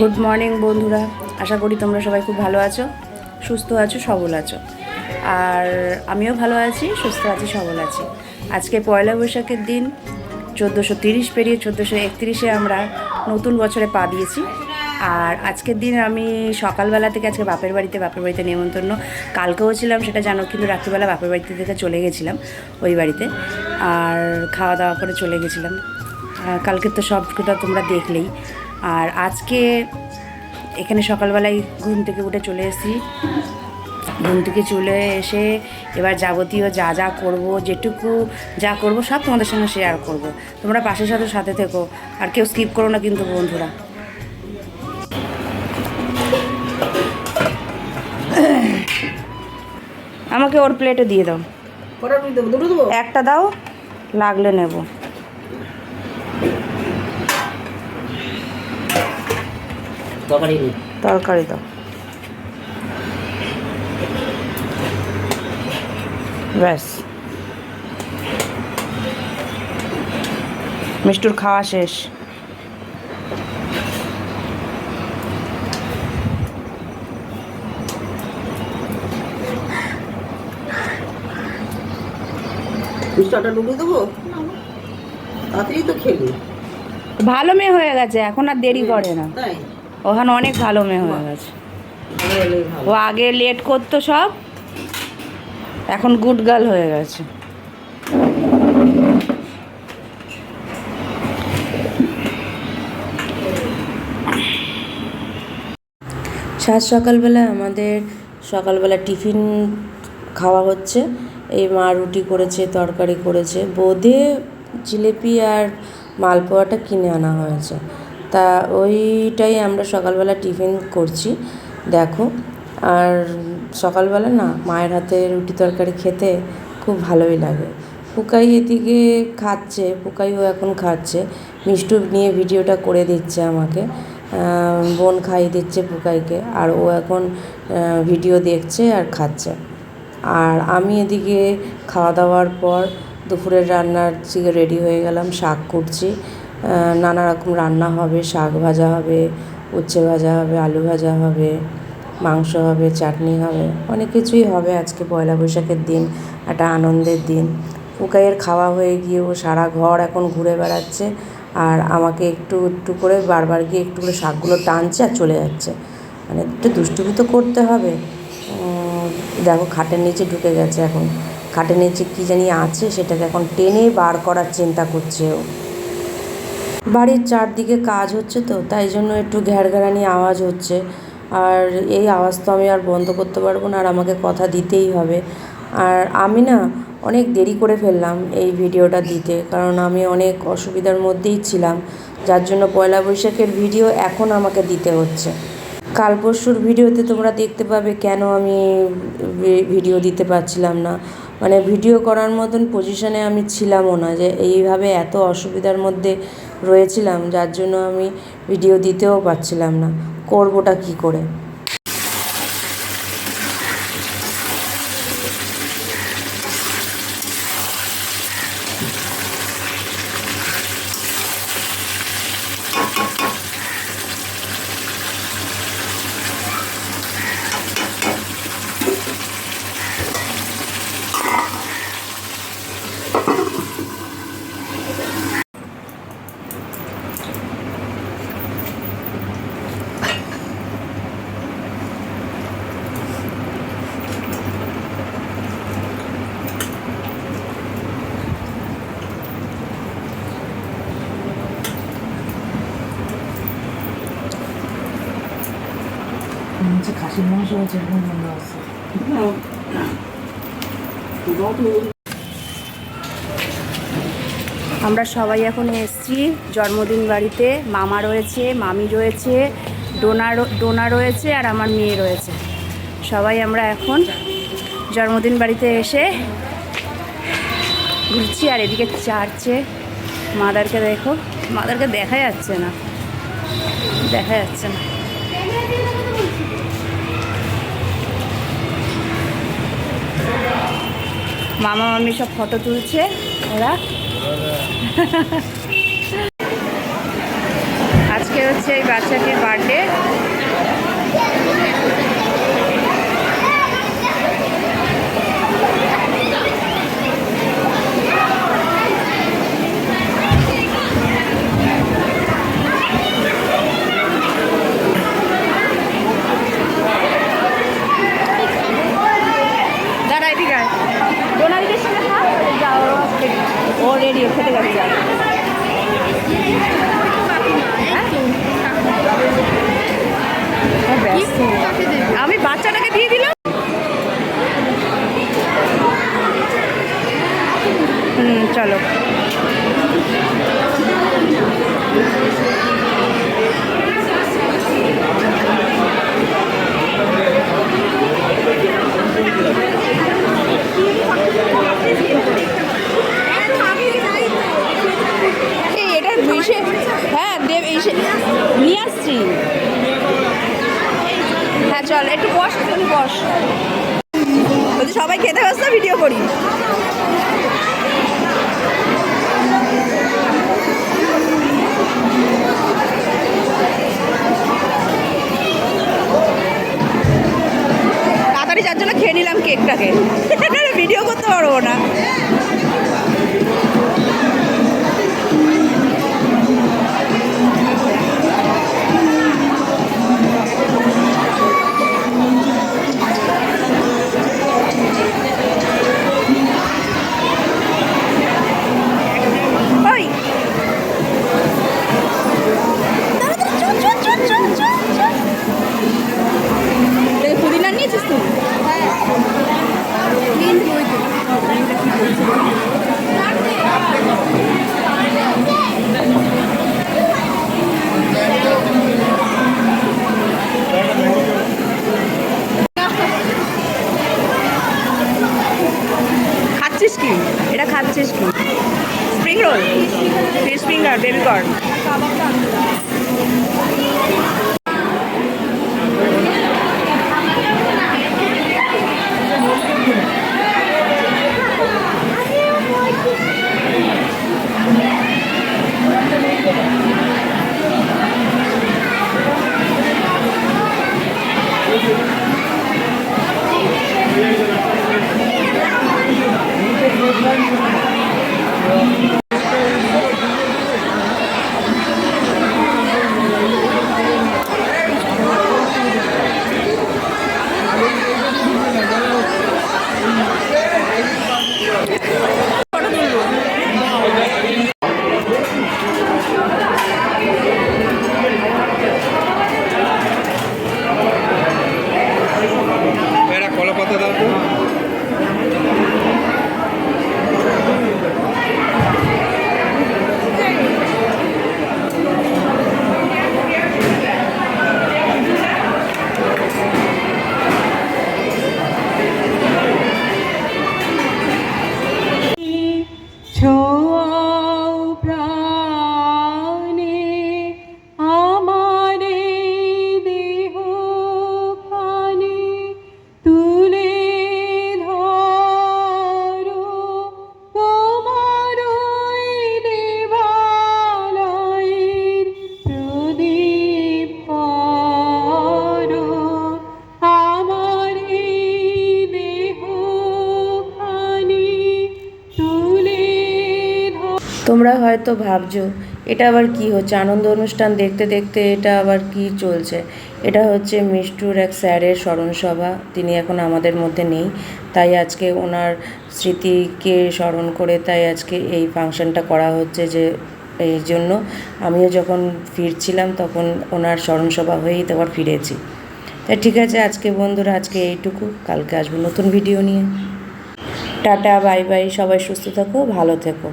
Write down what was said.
Good morning বন্ধুরা। আশা করি তোমরা সবাই খুব ভালো আছো, সুস্থ আছো, সবল আছো। আর আমিও ভালো আছি, সুস্থ আছি, সবল আছি। আজকে পয়লা বৈশাখের দিন, চোদ্দোশো তিরিশ পেরিয়ে চোদ্দোশো একত্রিশে আমরা নতুন বছরে পা দিয়েছি। আর আজকের দিন আমি সকালবেলা থেকে আজকে বাপের বাড়িতে বাপের বাড়িতে নেমন্তন্ন। কালকেও ছিলাম, সেটা জানো, কিন্তু রাত্রিবেলা বাপের বাড়িতে থেকে চলে গেছিলাম ওই বাড়িতে। আর খাওয়া দাওয়া করে চলে গেছিলাম। কালকে তো সবটা তোমরা দেখলেই। আর আজকে এখানে সকালবেলায় ঘুম থেকে উঠে চলে এসেছি। ঘুম থেকে চলে এসে এবার যাবতীয় যা যা করব যেটুকু যা করব সব তোমাদের সঙ্গে শেয়ার করব। তোমরা পাশের সাথে সাথে থেকো আর কেউ স্কিপ করো না কিন্তু বন্ধুরা। আমাকে ওর প্লেটে দিয়ে দাও। একটা দাও লাগলে নেব। তরকারি তরকারি দাও। ব্যাস। মিষ্টুর খাওয়া শেষ। মিষ্টাটা ডুবে দেবো? তাড়াতাড়ি তো খেলি। ভালো মেয়ে হয়ে গেছে এখন আর দেরি করে না। তাই? ওখানে অনেক ভালো মেয়ে হয়ে গেছে। ও আগে লেট করতো সব, এখন গুড গার্ল হয়ে গেছে। সাত সকালবেলা আমাদের সকালবেলা টিফিন খাওয়া হচ্ছে। এই মা রুটি করেছে, তরকারি করেছে। বোঁদে জিলিপি আর মালপোয়াটা কিনে আনা হয়েছে। তা ওইটাই আমরা সকালবেলা টিফিন করছি দেখো। আর সকালবেলা না মায়ের হাতে রুটি তরকারি খেতে খুব ভালোই লাগে। পুকাই এদিকে খাচ্ছে পুকাইও এখন খাচ্ছে। মিষ্টু নিয়ে ভিডিওটা করে দিচ্ছে আমাকে। বোন খাইয়ে দিচ্ছে পুকাইকে আর ও এখন ভিডিও দেখছে আর খাচ্ছে। আর আমি এদিকে খাওয়া দাওয়ার পর দুপুরের রান্নার দিকে রেডি হয়ে গেলাম শাক আহ, নানা রকম রান্না হবে, শাক ভাজা হবে, উচ্ছে ভাজা হবে, আলু ভাজা হবে, মাংস হবে, চাটনি হবে, অনেক কিছুই হবে আজকে পয়লা বৈশাখের দিন, একটা আনন্দের দিন। পুকাইয়ের খাওয়া হয়ে গিয়ে ও সারা ঘর এখন ঘুরে বেড়াচ্ছে আর আমাকে একটু একটু করে বারবার গিয়ে একটু করে শাকগুলো টানছে আর চলে যাচ্ছে। মানে একটু দুষ্টুমি তো করতে হবে। দেখো খাটের নিচে ঢুকে গেছে এখন। খাটের নিচে কী জানি আছে সেটাকে এখন টেনে বার করার চিন্তা করছে ও। বাড়ির চারদিকে কাজ হচ্ছে তো, তাই জন্য একটু ঘ্যাড়ঘ্যাড়ানি আওয়াজ হচ্ছে। আর এই আওয়াজ তো আমি আর বন্ধ করতে পারব না, আর আমাকে কথা দিতেই হবে। আর আমি না অনেক দেরি করে ফেললাম এই ভিডিওটা দিতে, কারণ আমি অনেক অসুবিধার মধ্যেই ছিলাম। যার জন্য পয়লা বৈশাখের ভিডিও এখন আমাকে দিতে হচ্ছে। কাল পরশুর ভিডিওতে তোমরা দেখতে পাবে কেন আমি ভিডিও দিতে পারছিলাম না। মানে ভিডিও করার মতন পজিশনে আমি ছিলামও না যে, এইভাবে এত অসুবিধার মধ্যে রয়েছিলাম যার জন্য আমি ভিডিও দিতেও পারছিলাম না। করবোটা কি করে হচ্ছে আমরা সবাই এখন এসছি জন্মদিন বাড়িতে। মামা রয়েছে, মামি রয়েছে, ডোনা ডোনা রয়েছে আর আমার মেয়ে রয়েছে। সবাই আমরা এখন জন্মদিন বাড়িতে এসে ঘুরছি আর এদিকে চারছে। মাদারকে দেখো, মাদারকে দেখা যাচ্ছে না। দেখা যাচ্ছে না। মামা মামি সব ফটো তুলছে ওরা। আজকে হচ্ছে এই বাচ্চাটির বার্থডে রেডি খেতে গেছে আমি বাচ্চাটাকে দিয়ে দিলাম। হুম চলো এই এটা ইসে হ্যাঁ দেব ইসে নিয়ে আসছি হ্যাঁ চল একটু বস একটু বস। সবাই খেতে ব্যস্ত? ভিডিও করি। এটা খাচ্ছিস কি? Spring roll fish finger baby তোমরা হয়তো ভাবছ, এটা আবার কি হচ্ছে? আনন্দ অনুষ্ঠান দেখতে দেখতে এটা আবার কি চলছে? এটা হচ্ছে মিষ্টুর এক স্যারের স্মরণসভা, তিনি এখন আমাদের মধ্যে নেই, তাই আজকে ওনার স্মৃতিকে স্মরণ করে তাই আজকে এই ফাংশনটা করা হচ্ছে যে, এই জন্য আমিও যখন ফিরছিলাম তখন ওনার স্মরণসভা হয়েই তারপর ফিরেছি। তাই ঠিক আছে আজকে বন্ধুরা, আজকে এইটুকু, কালকে আসব নতুন ভিডিও নিয়ে। টাটা, বাই বাই, সবাই সুস্থ থাকো, ভালো থেকো।